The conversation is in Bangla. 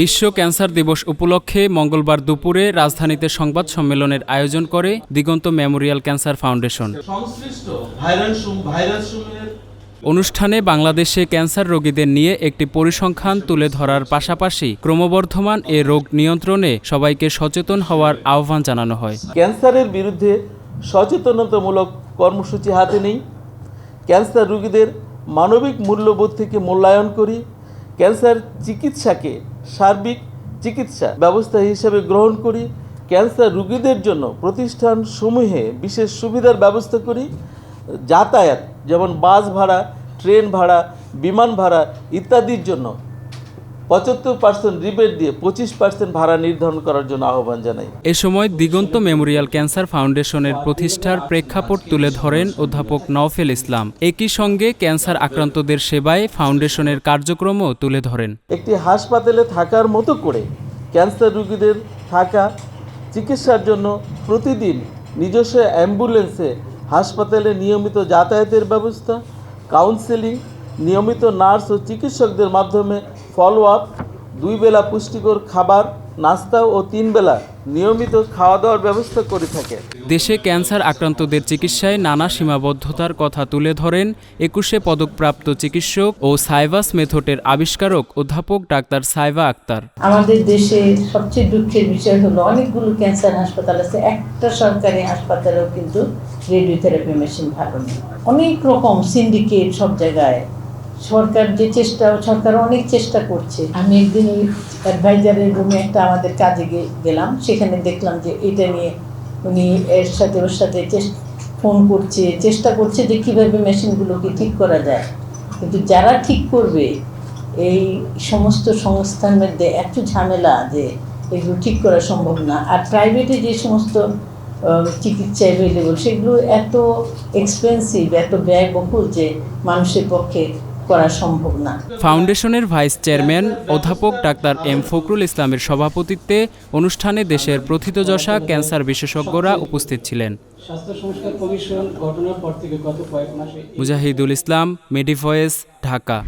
বিশ্ব ক্যান্সার দিবস উপলক্ষে মঙ্গলবার দুপুরে রাজধানীতে সংবাদ সম্মেলনের আয়োজন করে দিগন্ত মেমোরিয়াল ক্যান্সার ফাউন্ডেশন। অনুষ্ঠানে বাংলাদেশে ক্যান্সার রোগীদের নিয়ে একটি পরিসংখ্যান তুলে ধরার পাশাপাশি ক্রমবর্ধমান এ রোগ নিয়ন্ত্রণে সবাইকে সচেতন হওয়ার আহ্বান জানানো হয়। ক্যান্সারের বিরুদ্ধে সচেতনতামূলক কর্মসূচি হাতে নেই। ক্যান্সার রোগীদের মানবিক মূল্যবোধ থেকে মূল্যায়ন করি ক্যান্সার চিকিৎসাকে সার্বিক চিকিৎসা ব্যবস্থা হিসেবে গ্রহণ করি, ক্যান্সার রুগীদের জন্য প্রতিষ্ঠান সমূহে বিশেষ সুবিধার ব্যবস্থা করি, যাতায়াত, যেমন বাস ভাড়া, ট্রেন ভাড়া, বিমান ভাড়া ইত্যাদির জন্য। পঁচাত্তর পার্সেন্ট রিবেট দিয়ে পঁচিশ পার্সেন্ট ভাড়া নির্ধারণ করার জন্য আহ্বান জানাই। এ সময় দিগন্ত মেমোরিয়াল ক্যান্সার ফাউন্ডেশনের প্রতিষ্ঠার প্রেক্ষাপট তুলে ধরেন অধ্যাপক নওফেল ইসলাম। একই সঙ্গে ক্যান্সার আক্রান্তদের সেবায় ফাউন্ডেশনের কার্যক্রমও তুলে ধরেন। একটি হাসপাতালে থাকার মতো করে ক্যান্সার রোগীদের থাকা চিকিৎসার জন্য প্রতিদিন নিজস্ব অ্যাম্বুলেন্সে হাসপাতালে নিয়মিত যাতায়াতের ব্যবস্থা কাউন্সেলিং নিয়মিত নার্স ও চিকিৎসকদের মাধ্যমে ফলো আপ দুই বেলা পুষ্টিকর খাবার নাস্তা ও তিন বেলা নিয়মিত খাওয়া দাওয়ার ব্যবস্থা করে থাকে। দেশে ক্যান্সার আক্রান্তদের চিকিৎসায় নানা সীমাবদ্ধতার কথা তুলে ধরেন একুশে পদকপ্রাপ্ত চিকিৎসক ও সাইভাস মেথডের আবিষ্কারক অধ্যাপক ডাক্তার সাইবা আক্তার। আমাদের দেশে সবচেয়ে দুঃখের বিষয় হলো অনেকগুলো ক্যান্সার হাসপাতাল আছে একটা সরকারি হাসপাতালেও কিন্তু রেডিওথেরাপি মেশিন ভালো নেই। অনেক রকম সিন্ডিকেট সব জায়গায় সরকার যে চেষ্টা, সরকার অনেক চেষ্টা করছে। আমি একদিন অ্যাডভাইজারের রুমে একটা আমাদের কাজে গেলাম। সেখানে দেখলাম যে এটা নিয়ে উনি এর সাথে ওর সাথে ফোন করছে, চেষ্টা করছে যে কীভাবে মেশিনগুলোকে ঠিক করা যায়। কিন্তু যারা ঠিক করবে, এই সমস্ত সংস্থার মধ্যে এত ঝামেলা যে এগুলো ঠিক করা সম্ভব না। আর প্রাইভেটে যে সমস্ত চিকিৎসা অ্যাভেলেবল সেগুলো এত এক্সপেন্সিভ এত ব্যয়বহুল যে মানুষের পক্ষে করা সম্ভব না। ফাউন্ডেশনের ভাইস চেয়ারম্যান অধ্যাপক ডাক্তার এম ফখরুল ইসলামের সভাপতিত্বে অনুষ্ঠানে দেশের প্রথিতযশা ক্যান্সার বিশেষজ্ঞরা উপস্থিত ছিলেন। স্বাস্থ্য সংস্কার কমিশন গঠনের পর থেকে গত কয়েক মাসে মুজাহিদুল ইসলাম মেডিভয়েস ঢাকা।